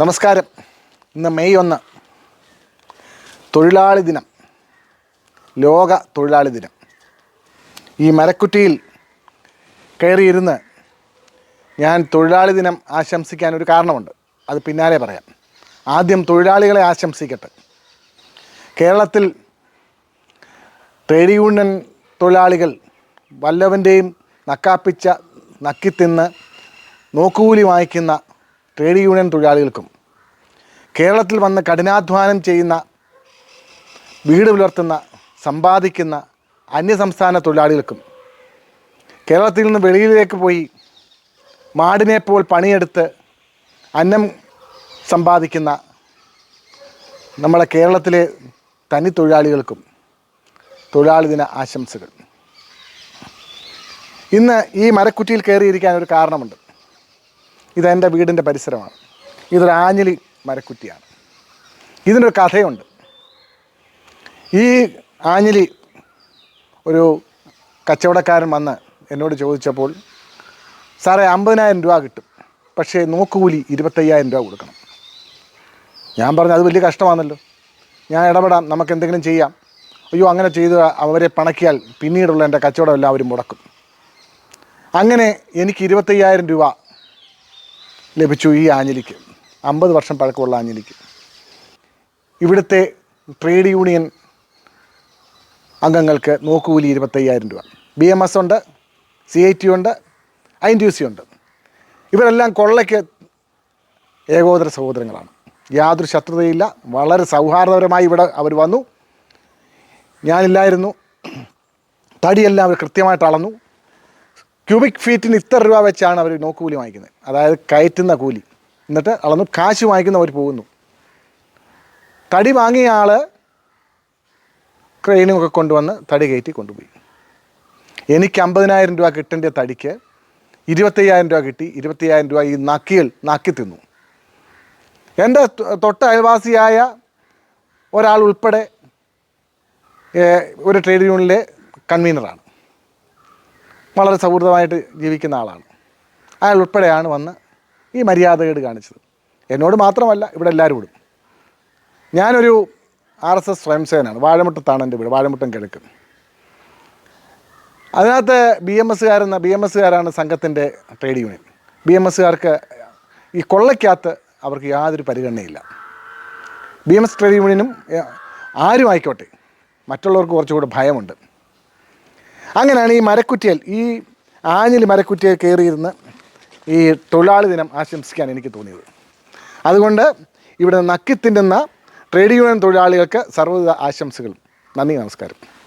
നമസ്കാരം. ഇന്ന് മെയ് ഒന്ന്. തൊഴിലാളി ദിനം. ലോക തൊഴിലാളി ദിനം. ഈ മരക്കുറ്റിയിൽ കയറിയിരുന്ന് ഞാൻ തൊഴിലാളി ദിനം ആശംസിക്കാൻ ഒരു കാരണമുണ്ട്. അത് പിന്നാലെ പറയാം. ആദ്യം തൊഴിലാളികളെ ആശംസിക്കട്ടെ. കേരളത്തിൽ ട്രേഡ് യൂണിയൻ തൊഴിലാളികൾ വല്ലവന്റെയും നക്കാപ്പിച്ച നക്കിത്തിന്ന് നോക്കുകൂലി വാങ്ങിക്കുന്ന ട്രേഡ് യൂണിയൻ തൊഴിലാളികൾക്കും കേരളത്തിൽ വന്ന് കഠിനാധ്വാനം ചെയ്യുന്ന വീട് പുലർത്തുന്ന സമ്പാദിക്കുന്ന അന്യസംസ്ഥാന തൊഴിലാളികൾക്കും കേരളത്തിൽ നിന്ന് വെളിയിലേക്ക് പോയി മാടിനെപ്പോൾ പണിയെടുത്ത് അന്നം സമ്പാദിക്കുന്ന നമ്മളെ കേരളത്തിലെ തനി തൊഴിലാളികൾക്കും തൊഴിലാളി ദിന ആശംസകൾ. ഇന്ന് ഈ മരക്കുറ്റിയിൽ കയറിയിരിക്കാൻ ഒരു കാരണമുണ്ട്. ഇതെന്റെ വീടിന്റെ പരിസരമാണ്. ഇതൊരു ആഞ്ഞിലി മരക്കുറ്റിയാണ്. ഇതിനൊരു കഥയുണ്ട്. ഈ ആഞ്ഞിലി ഒരു കച്ചവടക്കാരൻ വന്ന് എന്നോട് ചോദിച്ചപ്പോൾ സാറേ അമ്പതിനായിരം രൂപ കിട്ടും. പക്ഷേ നോക്കുകൂലി ഇരുപത്തയ്യായിരം രൂപ കൊടുക്കണം. ഞാൻ പറഞ്ഞു അത് വലിയ കഷ്ടമാണല്ലോ. ഞാൻ ഇടപെടാം. നമുക്ക് എന്തെങ്കിലും ചെയ്യാം. അയ്യോ അങ്ങനെ ചെയ്ത് അവരെ പണക്കിയാൽ പിന്നീടുള്ള എന്റെ കച്ചവടം അവർ മുടക്കും. അങ്ങനെ എനിക്ക് ഇരുപത്തയ്യായിരം രൂപ ലഭിച്ചു ഈ ആഞ്ഞിലിക്ക്. അമ്പത് വർഷം പഴക്കമുള്ള ആഞ്ഞിലിക്ക്. ഇവിടുത്തെ ട്രേഡ് യൂണിയൻ അംഗങ്ങൾക്ക് നോക്കുകൂലി ഇരുപത്തയ്യായിരം രൂപ. ബി എം എസ് ഉണ്ട് സി ഐ ടി ഉണ്ട് ഐ ടി സി ഉണ്ട്. ഇവരെല്ലാം കൊള്ളയ്ക്ക് ഏകോദര സഹോദരങ്ങളാണ്. യാതൊരു ശത്രുതയില്ല വളരെ സൗഹാർദ്ദപരമായി ഇവിടെ അവർ വന്നു. ഞാനില്ലായിരുന്നു. തടിയെല്ലാം അവർ കൃത്യമായിട്ട് അളന്നു. ക്യൂബിക് ഫീറ്റിന് ഇത്ര രൂപ വെച്ചാണ് അവർ നോക്കുകൂലി വാങ്ങിക്കുന്നത്. അതായത് കയറ്റുന്ന കൂലി. എന്നിട്ട് അളന്നു കാശ് വാങ്ങിക്കുന്നവർ പോകുന്നു. തടി വാങ്ങിയ ആൾ ക്രെയിനുമൊക്കെ കൊണ്ടുവന്ന് തടി കയറ്റി കൊണ്ടുപോയി. എനിക്ക് അമ്പതിനായിരം രൂപ കിട്ടേണ്ട തടിക്ക് ഇരുപത്തയ്യായിരം രൂപ കിട്ടി. ഇരുപത്തയ്യായിരം രൂപ ഈ നക്കിയിൽ നക്കി തിന്നു. എന്റെ തൊട്ട അയൽവാസിയായ ഒരാൾ ഉൾപ്പെടെ ഒരു ട്രേഡ് യൂണിയനിലെ കൺവീനറാണ് വളരെ സൗഹൃദമായിട്ട് ജീവിക്കുന്ന ആളാണ്. അയാൾ ഉൾപ്പെടെയാണ് വന്ന് ഈ മര്യാദകേട് കാണിച്ചത്. എന്നോട് മാത്രമല്ല ഇവിടെ എല്ലാവരോടും ഞാനൊരു ആർ എസ് എസ് സ്വയംസേനാണ്. വാഴമുട്ടത്താണ് എന്റെ വീട് വാഴമുട്ടം കിഴക്ക്. അതിനകത്ത് ബി എം എസ്സുകാരെന്ന ബി എം എസ്സുകാരാണ് സംഘത്തിന്റെ ട്രേഡ് യൂണിയൻ. ബി എം എസ്സുകാർക്ക് ഈ കൊള്ളയ്ക്കകത്ത് അവർക്ക് യാതൊരു പരിഗണനയില്ല. ബി എം എസ് ട്രേഡ് യൂണിയനും ആരും ആയിക്കോട്ടെ. മറ്റുള്ളവർക്ക് കുറച്ചുകൂടെ ഭയമുണ്ട്. അങ്ങനെയാണ് ഈ മരക്കുറ്റിയൽ ഈ ആഞ്ഞിലി മരക്കുറ്റിയൽ കയറിയിരുന്ന് ഈ തൊഴിലാളി ദിനം ആശംസിക്കാൻ എനിക്ക് തോന്നിയത്. അതുകൊണ്ട് ഇവിടെ നക്കി തിന്നുന്ന ട്രേഡ് യൂണിയൻ തൊഴിലാളികൾക്ക് സർവവിധ ആശംസകളും. നന്ദി നമസ്കാരം.